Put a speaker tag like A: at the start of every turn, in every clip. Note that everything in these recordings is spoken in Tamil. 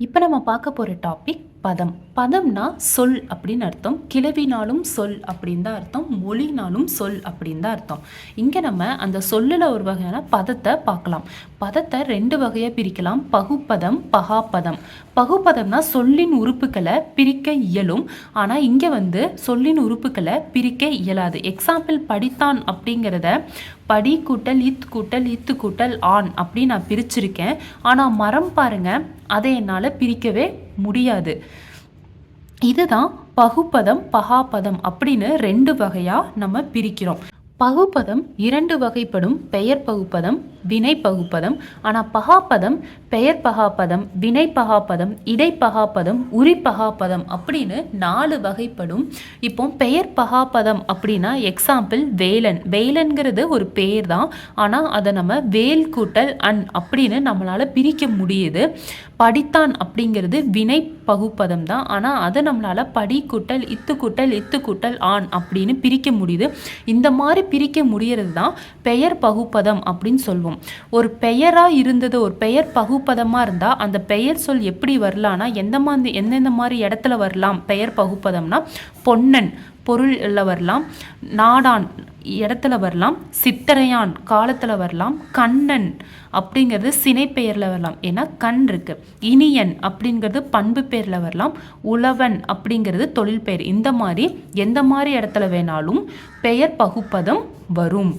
A: இப்போ நம்ம பார்க்க போகிற டாபிக் பதம். பதம்னா சொல் அப்படின்னு அர்த்தம். கிளவினாலும் சொல் அப்படின்னு தான் அர்த்தம். மொழினாலும் சொல் அப்படின்னு தான் அர்த்தம். இங்கே நம்ம அந்த சொல்லில் ஒரு வகையான பதத்தை பார்க்கலாம். பதத்தை ரெண்டு வகையாக பிரிக்கலாம். பகுப்பதம் பகாப்பதம். பகுப்பதம்னா சொல்லின் உறுப்புகளை பிரிக்க இயலும். ஆனால் இங்கே வந்து சொல்லின் உறுப்புகளை பிரிக்க இயலாது. எக்ஸாம்பிள் படித்தான் அப்படிங்கிறத படி கூட்டல் இத் கூட்டல் இத்து கூட்டல் ஆண் அப்படின்னு நான் பிரிச்சிருக்கேன். ஆனால் மரம் பாருங்க அதை என்னால் பிரிக்கவே முடியாது. இதுதான் பகுப்பதம் பகாப்பதம் அப்படின்னு ரெண்டு வகையாக நம்ம பிரிக்கிறோம். பகுப்பதம் இரண்டு வகைப்படும் பெயர் பகுப்பதம் வினை பகுப்பதம். ஆனால் பகாப்பதம் பெயர் பகாப்பதம் வினை பகாப்பதம் இடை பகாப்பதம் உரி பகாப்பதம் அப்படின்னு நாலு வகைப்படும். இப்போ பெயர் பகாப்பதம் அப்படின்னா எக்ஸாம்பிள் வேலன். வேலன்கிறது ஒரு பெயர் தான் ஆனால் அதை நம்ம வேல் கூட்டல் அன் அப்படின்னு நம்மளால் பிரிக்க முடியுது. படித்தான் அப்படிங்கிறது வினை பகுப்பதம் தான். ஆனால் அதை நம்மளால் படி கூட்டல் இத்து கூட்டல் இத்து கூட்டல் ஆண் அப்படின்னு பிரிக்க முடியுது. இந்த மாதிரி பிரிக்க முடியறது தான் பெயர் பகுப்பதம் அப்படின்னு சொல்லுவோம் ஒரு பெயராக இருந்தது ஒரு பெயர் பகுப்பதமாக இருந்தால் அந்த பெயர் சொல் எப்படி வரலாம்னா எந்த மாதிரி எந்தெந்த மாதிரி இடத்துல வரலாம் பெயர் பகுப்பதம்னா பொன்னன் பொருளில் வரலாம். நாடான் இடத்துல வரலாம் சித்தரையான் காலத்தில் வரலாம் கண்ணன் அப்படிங்கிறது சினை பெயரில் வரலாம். ஏன்னா கண் இருக்கு. இனியன் அப்படிங்கிறது பண்பு பெயரில் வரலாம். உழவன் அப்படிங்கிறது தொழில் பெயர். இந்த மாதிரி எந்த மாதிரி இடத்துல வேணாலும் பெயர் பகுப்பதம் வரும்.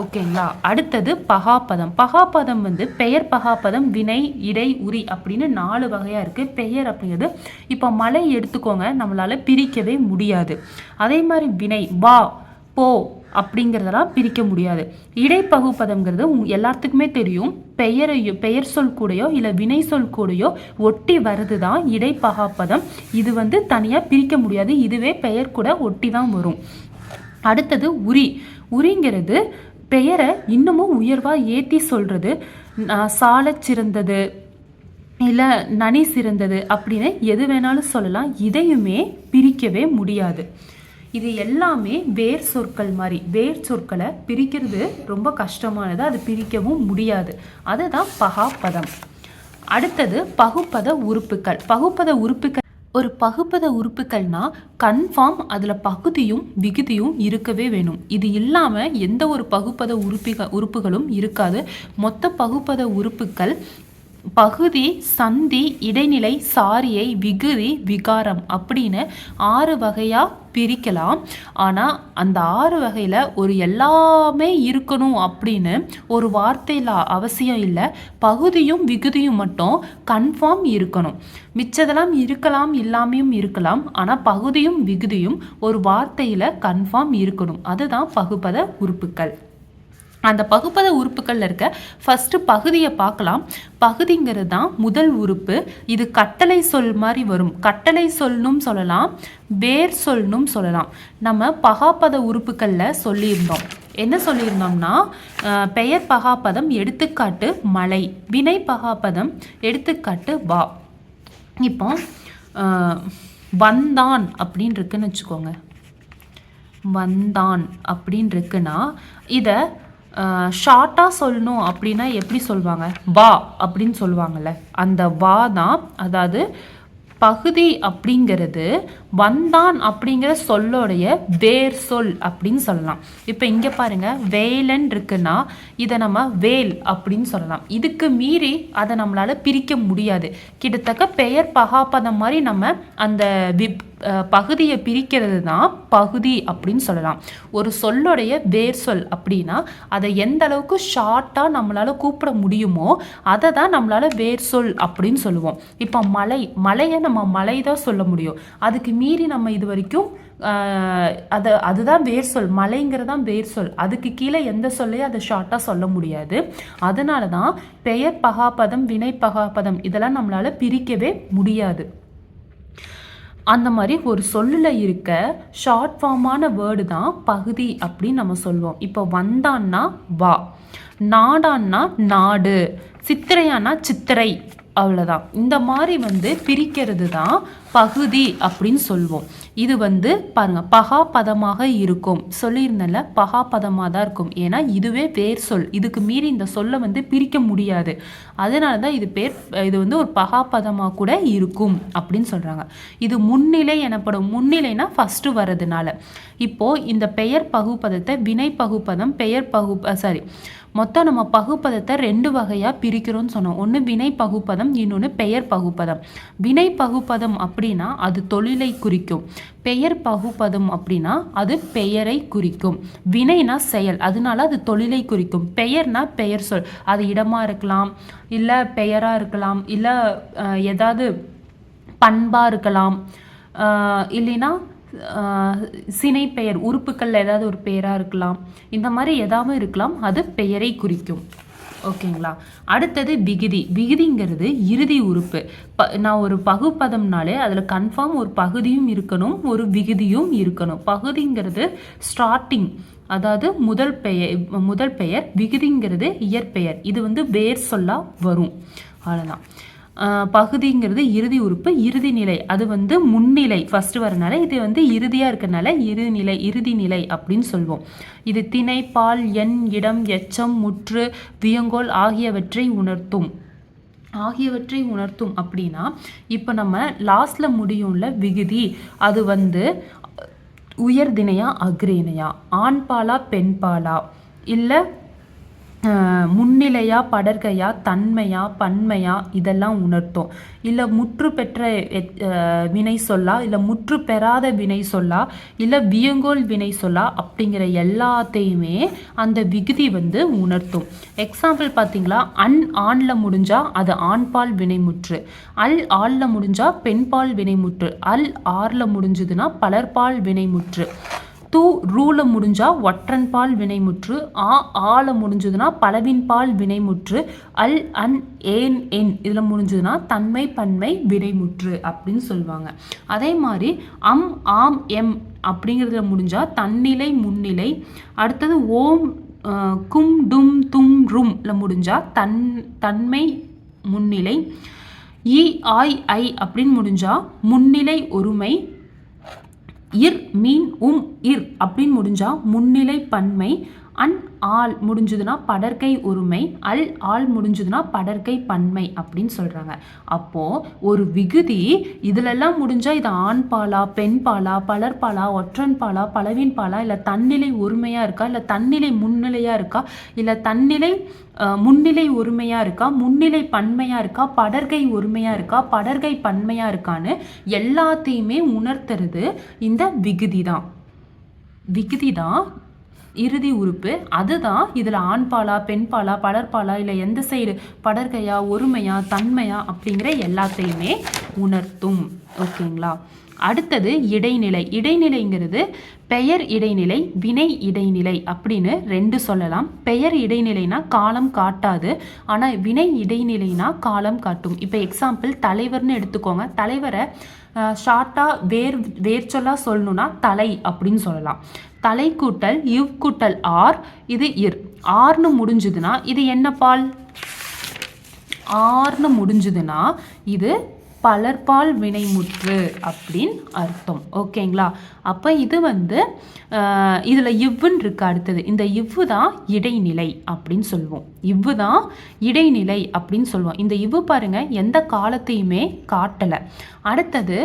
A: ஓகேங்களா அடுத்தது பகாப்பதம் பகாப்பதம் வந்து பெயர் பகாப்பதம் வினை இடை உரி அப்படின்னு நாலு வகையாக இருக்குது பெயர் அப்படிங்கிறது இப்போ மலை எடுத்துக்கோங்க. நம்மளால் பிரிக்கவே முடியாது. அதே மாதிரி வினை வா போ அப்படிங்கிறதெல்லாம் பிரிக்க முடியாது. இடைப்பகுப்பதம்ங்கிறது உங் எல்லாத்துக்குமே தெரியும். பெயரையோ பெயர் சொல் கூடயோ இல்லை வினை சொல் கூடையோ ஒட்டி வருது தான் இடைப்பகாப்பதம். இது வந்து தனியாக பிரிக்க முடியாது. இதுவே பெயர் கூட ஒட்டி தான் வரும். அடுத்தது உரி. உரிங்கிறது பெயரை இன்னமும் உயர்வாக ஏற்றி சொல்கிறது சாலச் சிறந்தது இல்லை நனி சிறந்தது அப்படின்னு எது வேணாலும் சொல்லலாம். இதையுமே பிரிக்கவே முடியாது. இது எல்லாமே வேர் சொற்கள் மாதிரி. வேர் சொற்களை பிரிக்கிறது ரொம்ப கஷ்டமானது. அது பிரிக்கவும் முடியாது. அதுதான் பகாப்பதம் அடுத்தது பகுப்பத உறுப்புகள் பகுப்பத உறுப்புகள் ஒரு பகுப்பத உறுப்புகள்னா கன்ஃபார்ம் அதில் பகுதியும் விகுதியும் இருக்கவே வேணும். இது இல்லாமல் எந்த ஒரு பகுப்பத உறுப்பிக உறுப்புகளும் இருக்காது. மொத்த பகுப்பத உறுப்புகள் பகுதி சந்தி இடைநிலை சாரியை விகுதி விகாரம் அப்படின்னு ஆறு வகையாக பிரிக்கலாம். ஆனால் அந்த ஆறு வகையில் ஒரு எல்லாமே இருக்கணும் அப்படின்னு ஒரு வார்த்தையில் அவசியம் இல்லை. பகுதியும் விகுதியும் மட்டும் கன்ஃபார்ம் இருக்கணும். மிச்சதெல்லாம் இருக்கலாம் இல்லாமையும் இருக்கலாம். ஆனால் பகுதியும் விகுதியும் ஒரு வார்த்தையில் கன்ஃபார்ம் இருக்கணும். அதுதான் பகுப்பத உறுப்புக்கள் அந்த பகுப்பத உறுப்புகளில் இருக்க ஃபஸ்ட்டு பகுதியை பார்க்கலாம். பகுதிங்கிறது தான் முதல் உறுப்பு. இது கட்டளை சொல் மாதிரி வரும். கட்டளை சொல்னும் சொல்லலாம் வேர் சொல்னும் சொல்லலாம். நம்ம பகாப்பத உறுப்புகளில் சொல்லியிருந்தோம். என்ன சொல்லியிருந்தோம்னா பெயர் பகாப்பதம் எடுத்துக்காட்டு மலை. வினை பகாப்பதம் எடுத்துக்காட்டு வா. இப்போ வந்தான் அப்படின்னு இருக்குன்னு வச்சுக்கோங்க. வந்தான் அப்படின்னு இருக்குன்னா இதை ஷார்ட்டாக சொல்லணும் அப்படின்னா எப்படி சொல்லுவாங்க வா அப்படின்னு சொல்லுவாங்கள்ல அந்த வா தான் அதாவது பகுதி அப்படிங்கிறது வந்தான் அப்படிங்கிற சொல்லோடைய வேர் சொல் அப்படின்னு சொல்லலாம். இப்போ இங்கே பாருங்கள் வேலன் இருக்குன்னா இதை நம்ம வேல் அப்படின்னு சொல்லலாம். இதுக்கு மீறி அதை நம்மளால் பிரிக்க முடியாது. கிட்டத்தக்க பெயர் பகாப்பதம் மாதிரி நம்ம அந்த விப் பகுதியை பிரிக்கிறது தான் பகுதி அப்படின்னு சொல்லலாம். ஒரு சொல்லுடைய வேர் சொல் அப்படின்னா அதை எந்த அளவுக்கு ஷார்ட்டாக நம்மளால் கூப்பிட முடியுமோ அதை தான் நம்மளால் வேர் சொல் அப்படின்னு சொல்லுவோம். இப்போ மலை மலையை நம்ம மலை தான் சொல்ல முடியும். அதுக்கு மீறி நம்ம இது வரைக்கும் அது அதுதான் வேர் சொல். மலைங்கிறதான் வேர் சொல். அதுக்கு கீழே எந்த சொல்லையும் அதை ஷார்ட்டாக சொல்ல முடியாது. அதனால தான் பெயர் பகாப்பதம் வினை பகாப்பதம் இதெல்லாம் நம்மளால் பிரிக்கவே முடியாது. அந்த மாதிரி ஒரு சொல்லில் இருக்க ஷார்ட் ஃபார்மான வேர்டு தான் பகுதி அப்படின்னு நம்ம சொல்லுவோம். இப்போ வந்தான்னா வா. நாடான்னா நாடு. சித்திரையானா சித்திரை. அவ்வளோதான் இந்த மாதிரி வந்து பிரிக்கிறது தான் பகுதி அப்படின்னு சொல்லுவோம் இது வந்து பாருங்க பகாபதமாக இருக்கும். சொல்லியிருந்தல பகாபதமாக தான் இருக்கும். ஏன்னா இதுவே வேர் சொல். இதுக்கு மீறி இந்த சொல்லை வந்து பிரிக்க முடியாது. அதனால தான் இது பேர் இது வந்து ஒரு பகாபதமாக கூட இருக்கும் அப்படின்னு சொல்கிறாங்க இது முன்னிலை எனப்படும். முன்னிலைனா ஃபஸ்ட்டு வர்றதுனால. இப்போது இந்த பெயர் பகுப்பதத்தை வினை பகுப்பதம் பெயர் பகு சாரி மொத்தம் நம்ம பகுப்பதத்தை ரெண்டு வகையாக பிரிக்கிறோம்னு சொன்னோம். ஒன்று வினை பகுப்பதம் இன்னொன்று பெயர் பகுப்பதம். வினை பகுப்பதம் அப்படின்னா அது தொழிலை குறிக்கும். பெயர் பகுப்பதம் அப்படின்னா அது பெயரை குறிக்கும். வினைனா செயல் அதனால அது தொழிலை குறிக்கும். பெயர்னா பெயர் சொல். அது இடமா இருக்கலாம் இல்லை பெயராக இருக்கலாம் இல்லை ஏதாவது பண்பாக இருக்கலாம் இல்லைன்னா சினை பெயர் உறுப்புக்களில் ஏதாவது ஒரு பெயராக இருக்கலாம். இந்த மாதிரி ஏதாவது இருக்கலாம். அது பெயரை குறிக்கும். ஓகேங்களா? அடுத்தது விகுதி. விகுதிங்கிறது இறுதி உறுப்பு. ப நான் ஒரு பகுப்பதம்னாலே அதில் கன்ஃபார்ம் ஒரு பகுதியும் இருக்கணும் ஒரு விகுதியும் இருக்கணும். பகுதிங்கிறது ஸ்டார்டிங் அதாவது முதல் பெயர் முதல் பெயர். விகுதிங்கிறது இயற்பெயர். இது வந்து வேர் சொல்லா வரும். அவ்வளோதான் பகுதிங்கிறது இறுதி உறுப்பு இறுதி நிலை. அது வந்து முன்னிலை. ஃபர்ஸ்ட் வரனால இது வந்து இறுதியாக இருக்கறனால இறுதிநிலை இறுதி நிலை அப்படின்னு சொல்லுவோம் இது திணை பால் எண் இடம் எச்சம் முற்று வியங்கோல் ஆகியவற்றை உணர்த்தும். ஆகியவற்றை உணர்த்தும் அப்படின்னா இப்போ நம்ம லாஸ்ட்ல முடியும்ல விகுதி அது வந்து உயர்திணையா அக்ரேனையா ஆண் பாலா பெண் பாலா? இல்லை முன்னிலையா படர்கையா தன்மையா பன்மையா இதெல்லாம் உணர்த்தும். இல்லை முற்று பெற்ற எத்- வினை சொல்லா இல்லை முற்று பெறாத வினை சொல்லா இல்லை வியங்கோல் வினை சொல்லா அப்படிங்கிற எல்லாத்தையுமே அந்த விகுதி வந்து உணர்த்தும். எக்ஸாம்பிள் பார்த்தீங்களா அன் ஆண்ல முடிஞ்சால் அது ஆண்பால் வினைமுற்று அல் ஆள்ல முடிஞ்சால் பெண்பால் வினைமுற்று அல் ஆர்ல முடிஞ்சதுன்னா பலர்பால் வினைமுற்று தூ ரூல முடிஞ்சால் ஒற்றன் பால் வினைமுற்று ஆ ஆல முடிஞ்சதுன்னா பலவின் பால் வினைமுற்று அல் அன் ஏன் என் இதில் முடிஞ்சதுன்னா தன்மை பன்மை வினைமுற்று அப்படின்னு சொல்லுவாங்க. அதே மாதிரி அம் ஆம் எம் அப்படிங்கிறதுல முடிஞ்சால் தன்னிலை முன்னிலை. அடுத்தது ஓம் கும் டும் தும் ரும்ல முடிஞ்சா தன் தன்மை முன்னிலை. இ ஆய் ஐ அப்படின்னு முடிஞ்சா முன்னிலை ஒருமை. இர் மீன் உம் இர் அப்படின்னு முடிஞ்சால் முன்னிலை பன்மை அன் ஆள் முடிஞ்சதுன்னா படற்கை ஒருமை அல் ஆள் முடிஞ்சதுன்னா படற்கை பன்மை அப்படின்னு சொல்கிறாங்க அப்போது ஒரு விகுதி இதிலெல்லாம் முடிஞ்சால் இது ஆண் பாலா பெண் பாலா பலர்பாலா ஒற்றன் பாலா பலவின் பாலா இல்லை தன்னிலை ஒருமையாக இருக்கா இல்லை தன்னிலை முன்னிலையாக இருக்கா இல்லை தன்னிலை முன்னிலை ஒருமையாக இருக்கா முன்னிலை பன்மையாக இருக்கா படர்கை உரிமையாக இருக்கா படர்கை பன்மையாக இருக்கான்னு எல்லாத்தையுமே உணர்த்துறது இந்த விகுதி தான். விகுதி தான் இறுதி உறுப்பு. அதுதான் இதில் ஆண்பாலா பெண்பாலா படர்பாலா இல்லை எந்த சைடு படர்கையா ஒருமையா தன்மையா அப்படிங்கிற எல்லாத்தையுமே உணர்த்தும். ஓகேங்களா? அடுத்தது இடைநிலை. இடைநிலைங்கிறது பெயர் இடைநிலை வினை இடைநிலை அப்படின்னு ரெண்டு சொல்லலாம். பெயர் இடைநிலைனா காலம் காட்டாது. ஆனால் வினை இடைநிலைனா காலம் காட்டும். இப்போ எக்ஸாம்பிள் தலைவர்னு எடுத்துக்கோங்க. தலைவரை ஷார்ட்டாக வேர் வேர்ச்சொல்லாக சொல்லணும்னா தலை அப்படின்னு சொல்லலாம். தலை கூட்டல் இவ் கூட்டல் ஆர் இது இர். ஆர்னு முடிஞ்சுதுன்னா இது என்ன பால்? ஆர்னு முடிஞ்சுதுன்னா இது பலர்பால் வினைமுற்று அப்படின்னு அர்த்தம். ஓகேங்களா? அப்போ இது வந்து இதில் இவ்வுன்னு இருக்கு அடுத்தது. இந்த இவ்வு தான் இடைநிலை அப்படின்னு சொல்லுவோம் இவ்வு தான் இடைநிலை அப்படின்னு சொல்லுவோம் இந்த இவ்வு பாருங்கள் எந்த காலத்தையுமே காட்டலை. அடுத்தது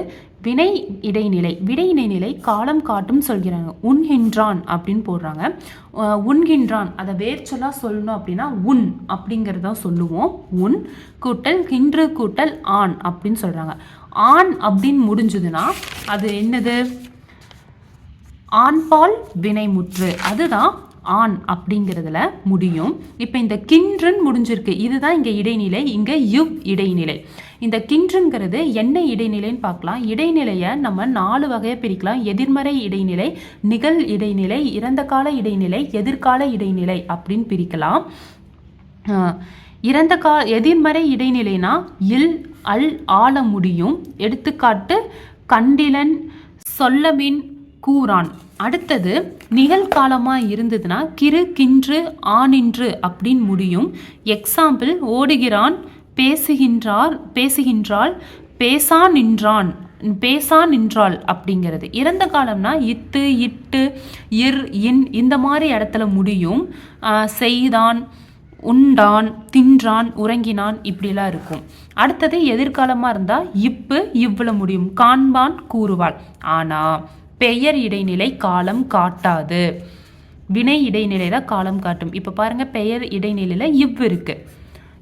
A: வினை இடைநிலை விடைநிலை காலம் காட்டும் சொல்கிறாங்க. உண்கின்றான் அப்படின்னு போடுறாங்க. உண்கின்றான். அதை வேர்ச்சொல்லாக சொல்லணும் அப்படின்னா உன் அப்படிங்கிறத சொல்லுவோம். உன் கூட்டல் கின்று கூட்டல் ஆண் அப்படின்னு சொல்கிறாங்க ஆண் அப்படின்னு முடிஞ்சதுன்னா அது என்னது? ஆண்பால் வினைமுற்று. அதுதான் ஆண் அப்படிங்கிறதுல முடியும். இப்போ இந்த கின்றுன்னு முடிஞ்சிருக்கு. இதுதான் இங்கே இடைநிலை. இங்கே யுவ் இடைநிலை. இந்த கின்றுங்கிறது என்ன இடைநிலைன்னு பார்க்கலாம். இடைநிலையை நம்ம நாலு வகையாக பிரிக்கலாம். எதிர்மறை இடைநிலை நிகழ் இடைநிலை இறந்த கால இடைநிலை எதிர்கால இடைநிலை அப்படின்னு பிரிக்கலாம். இறந்த கா எதிர்மறை இடைநிலைனா இல் அல் ஆள முடியும். எடுத்துக்காட்டு கண்டிலன் சொல்லமின் கூறான். அடுத்தது நிகழ்காலமாக இருந்ததுன்னா கிறு கின்று ஆனின்று அப்படின்னு முடியும். எக்ஸாம்பிள் ஓடுகிறான் பேசுகின்றார் பேசுகின்றாள் பேசா நின்றான் பேசா நின்றாள் அப்படிங்கிறது. இறந்த காலம்னா இத்து இட்டு இர் இன் இந்த மாதிரி இடத்துல முடியும். செய்தான் உண்டான் தின்றான் உறங்கினான் இப்படிலாம் இருக்கும். அடுத்தது எதிர்காலமாக இருந்தால் இப்பு இவ்வளோ முடியும். காண்பான் கூறுவாள். ஆனால் பெயர் இடைநிலை காலம் காட்டாது. வினை இடைநிலை தான் காலம் காட்டும். இப்போ பாருங்கள் பெயர் இடைநிலையில் இவ் இருக்குது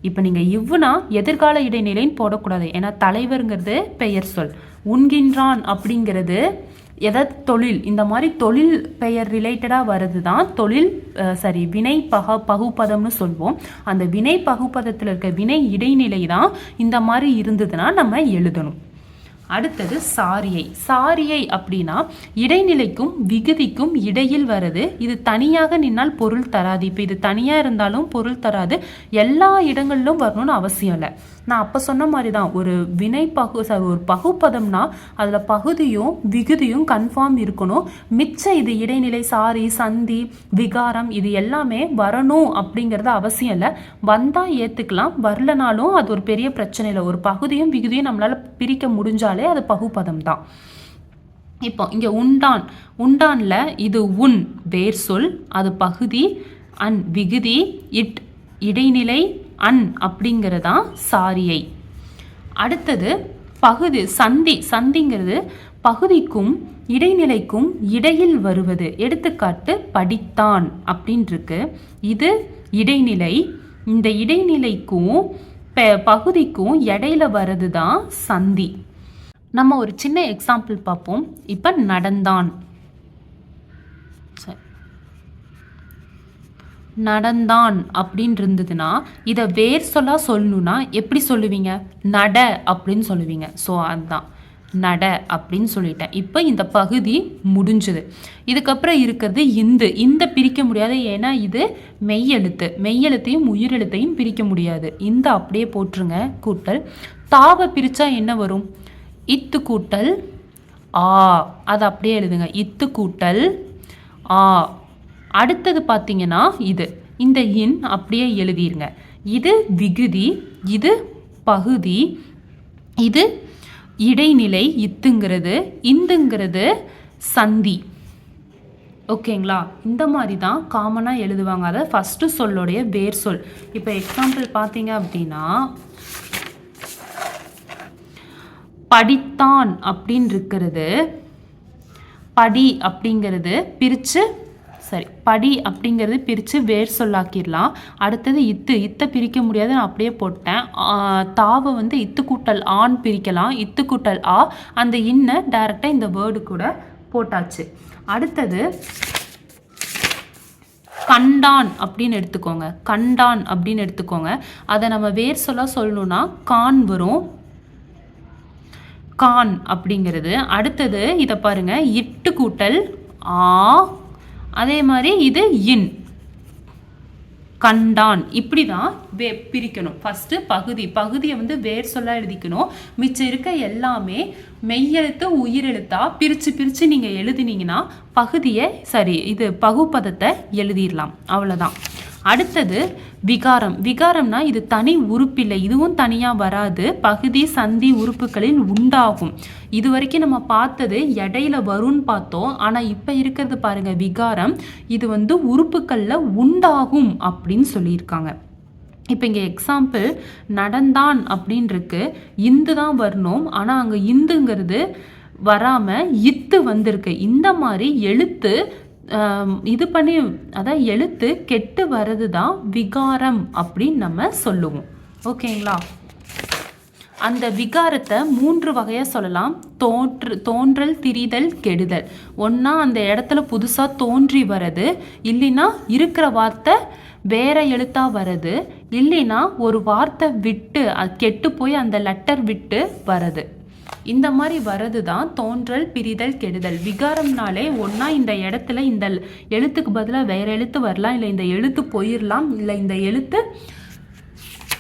A: இப்போ நீங்கள் இவ்வுனா எதிர்கால இடைநிலைன்னு போடக்கூடாது. ஏன்னா தலைவருங்கிறது பெயர் சொல். உண்கின்றான் அப்படிங்கிறது எதாவது தொழில். இந்த மாதிரி தொழில் பெயர் ரிலேட்டடாக வருது தான் தொழில் சரி வினை பக பகுப்பதம்னு சொல்வோம். அந்த வினை பகுப்பதத்தில் இருக்க வினை இடைநிலை தான் இந்த மாதிரி இருந்ததுன்னா நம்ம எழுதணும். அடுத்தது சாரியை. சாரியை அப்படின்னா இடைநிலைக்கும் விகுதிக்கும் இடையில் வருது இது தனியாக நின்னால் பொருள் தராது. இப்போ இது தனியாக இருந்தாலும் பொருள் தராது. எல்லா இடங்களிலும் வரணும்னு அவசியம் இல்லை. நான் அப்போ சொன்ன மாதிரி தான் ஒரு வினை பகு சாரி ஒரு பகுப்பதம்னா அதில் பகுதியும் விகுதியும் கன்ஃபார்ம் இருக்கணும். மிச்சம் இது இடைநிலை சாரி சந்தி விகாரம் இது எல்லாமே வரணும் அப்படிங்கிறது அவசியம் இல்லை. வந்தால் ஏற்றுக்கலாம் வரலனாலும் அது ஒரு பெரிய பிரச்சனை இல்லை. ஒரு பகுதியும் விகுதியும் நம்மளால் பிரிக்க முடிஞ்சால் அது பகுப்பதம் தான் இப்போ இங்கே உண்டான் உண்டான்ல இது உன் வேர் சொல் அது பகுதி அன் விகுதி இட் இடைநிலை அன் அப்படிங்கிறதான் சாரியை. அடுத்தது பகுதி சந்தி சந்திங்கிறது பகுதிக்கும் இடைநிலைக்கும் இடையில் வருவது. எடுத்துக்காட்டு படித்தான் அப்படின்ருக்கு. இது இடைநிலை இந்த இடைநிலைக்கும் பகுதிக்கும் இடையில வர்றது தான் சந்தி. நம்ம ஒரு சின்ன எக்ஸாம்பிள் பார்ப்போம். இப்போ நடந்தான். சரி. நடந்தான் அப்படின்னு இருந்ததுன்னா இதை வேர் சொல்லாக சொல்லணும்னா எப்படி சொல்லுவீங்க? நட அப்படின்னு சொல்லுவீங்க. ஸோ அதுதான் நட அப்படின்னு சொல்லிட்டேன். இப்போ இந்த பகுதி முடிஞ்சுது. இதுக்கப்புறம் இருக்கிறது இந்து. இந்த பிரிக்க முடியாது. ஏன்னா இது மெய்யெழுத்து. மெய்யெழுத்தையும் உயிரெழுத்தையும் பிரிக்க முடியாது. இந்த அப்படியே போட்டுருங்க கூட்டல். தாவை பிரித்தா என்ன வரும்? இத்து கூட்டல் ஆ. அதை அப்படியே எழுதுங்க. இத்து கூட்டல் ஆ. அடுத்தது பார்த்தீங்கன்னா இது. இந்த இன் அப்படியே எழுதிருங்க. இது விகுதி இது பகுதி இது இடைநிலை இத்துங்கிறது இந்துங்கிறது சந்தி. ஓகேங்களா? இந்த மாதிரி தான் காமனாக எழுதுவாங்க. அதை ஃபஸ்ட்டு சொல்லோடைய வேர் சொல். இப்போ எக்ஸாம்பிள் பார்த்தீங்க அப்படின்னா படித்தான் அப்படின்னு இருக்கிறது படி அப்படிங்கிறது பிரித்து சரி படி அப்படிங்கிறது பிரித்து வேர் சொல்லாக்கிடலாம். அடுத்தது இத்து இத்தை பிரிக்க முடியாது நான் அப்படியே போட்டேன். தாவை வந்து இத்து கூட்டல் ஆண் பிரிக்கலாம் இத்து கூட்டல் ஆ. அந்த இன்னை டைரெக்டாக இந்த வேர்டு கூட போட்டாச்சு. அடுத்தது கண்டான் அப்படின்னு எடுத்துக்கோங்க. கண்டான் அப்படின்னு எடுத்துக்கோங்க. அதை நம்ம வேர் சொல்ல சொல்லணும்னா கான் வரும் கான் அப்படிங்கிறது. அடுத்தது இதை பாருங்க இட்டு கூட்டல் ஆ. அதே மாதிரி இது இன். கண்டான். இப்படி தான் வே பிரிக்கணும். ஃபஸ்ட்டு பகுதி. பகுதியை வந்து வேர் சொல்ல எழுதிக்கணும். மிச்சம் இருக்க எல்லாமே மெய்யெழுத்து உயிரெழுத்தா பிரித்து பிரித்து நீங்கள் எழுதினீங்கன்னா பகுதியை சரி இது பகுப்பதத்தை எழுதிடலாம். அவ்வளோதான் அடுத்தது விகாரம். விகாரம்னா இது தனி உறுப்பில்லை. இதுவும் தனியாக வராது. பகுதி சந்தி உறுப்புகளில் உண்டாகும். இது வரைக்கும் நம்ம பார்த்தது இடையில வரும்னு பார்த்தோம். ஆனால் இப்போ இருக்கிறது பாருங்க விகாரம். இது வந்து உறுப்புகளில் உண்டாகும் அப்படின்னு சொல்லியிருக்காங்க. இப்போ இங்கே எக்ஸாம்பிள் நடந்தான் அப்படின்னு இருக்கு இந்து தான் வரணும். ஆனால் அங்கே இந்துங்கிறது வராமல் இத்து வந்திருக்கு. இந்த மாதிரி எழுத்து இது பண்ணி அதான் எழுத்து கெட்டு வர்றது தான் விகாரம் அப்படின்னு நம்ம சொல்லுவோம். ஓகேங்களா? அந்த விகாரத்தை மூன்று வகையாக சொல்லலாம். தோற்று தோன்றல் திரிதல் கெடுதல். ஒன்றா அந்த இடத்துல புதுசாக தோன்றி வர்றது இல்லைன்னா இருக்கிற வார்த்தை வேற எழுத்தாக வர்றது இல்லைன்னா ஒரு வார்த்தை விட்டு அது கெட்டு போய் அந்த லெட்டர் விட்டு வர்றது இந்த மாதிரி வர்றது தான் தோன்றல் பிரிதல் கெடுதல். விகாரம்னாலே ஒன்றா இந்த இடத்துல இந்த எழுத்துக்கு பதிலாக வேற எழுத்து வரலாம் இல்லை இந்த எழுத்து போயிடலாம் இல்லை இந்த எழுத்து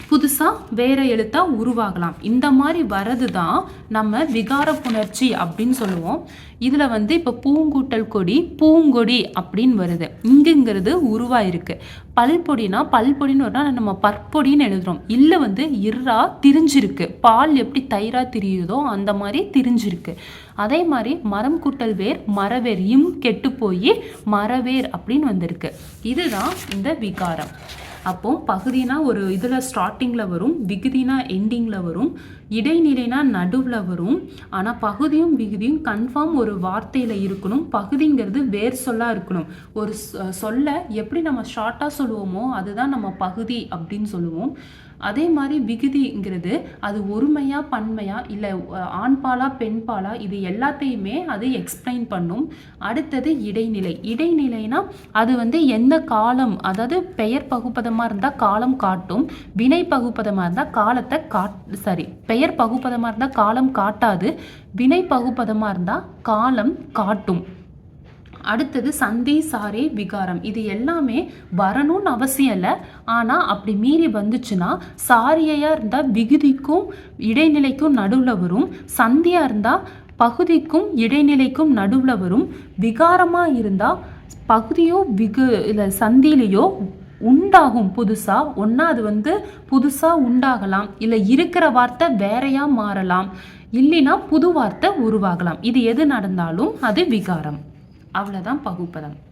A: புதுசாக வேற எழுத்தா உருவாகலாம். இந்த மாதிரி வரது தான் நம்ம விகார புணர்ச்சி அப்படின்னு சொல்லுவோம். இதில் வந்து இப்போ பூங்கூட்டல் கொடி பூங்கொடி அப்படின்னு வருது. இங்குங்கிறது உருவாயிருக்கு. பல்பொடினா பல்பொடின்னு வருனா நம்ம பற்பொடின்னு எழுதுறோம். இல்லை வந்து இர்ரா திரிஞ்சிருக்கு. பால் எப்படி தயிராக திரியுதோ அந்த மாதிரி திரிஞ்சிருக்கு. அதே மாதிரி மரம் கூட்டல் வேர் மரவேர் இம் கெட்டு போய் மரவேர் அப்படின்னு வந்திருக்கு. இதுதான் இந்த விகாரம். அப்போ பகுதினா ஒரு இதில் ஸ்டார்டிங்கில் வரும் விகுதினா எண்டிங்கில் வரும். இடைநிலைனா நடுவில் வரும். ஆனால் பகுதியும் விகுதியும் கன்ஃபார்ம் ஒரு வார்த்தையில் இருக்கணும். பகுதிங்கிறது வேர் சொல்லாக இருக்கணும். ஒரு சொல்ல எப்படி நம்ம ஷார்ட்டாக சொல்லுவோமோ அதுதான் நம்ம பகுதி அப்படின்னு சொல்லுவோம். அதே மாதிரி விகுதிங்கிறது அது ஒருமையா பன்மையா இல்லை ஆண்பாலா பெண்பாலா இது எல்லாத்தையுமே அது எக்ஸ்பிளைன் பண்ணும். அடுத்தது இடைநிலை. இடைநிலைனா அது வந்து எந்த காலம் அதாவது பெயர் பகுப்பதமாக இருந்தால் காலம் காட்டும். வினை பகுப்பதமாக இருந்தால் காலத்தை காட் சாரி பெயர் பகுப்பதமாக இருந்தால் காலம் காட்டாது வினை பகுப்பதமாக இருந்தால் காலம் காட்டும். அடுத்தது சந்தி சாரே விகாரம். இது எல்லாமே வரணும்னு அவசியம் இல்லை. ஆனால் அப்படி மீறி வந்துச்சுன்னா சாரியையாக இருந்தால் விகுதிக்கும் இடைநிலைக்கும் நடுவில் வரும். சந்தியாக இருந்தால் பகுதிக்கும் இடைநிலைக்கும் நடுவில் வரும். விகாரமாக இருந்தால் பகுதியோ விகு இல்லை சந்தியிலையோ உண்டாகும் புதுசா ஒன்றா அது வந்து புதுசாக உண்டாகலாம். இல்லை இருக்கிற வார்த்தை வேறையா மாறலாம். இல்லைன்னா புது வார்த்தை உருவாகலாம். இது எது நடந்தாலும் அது விகாரம். அவ்வளோதான் பகுப்பதம்.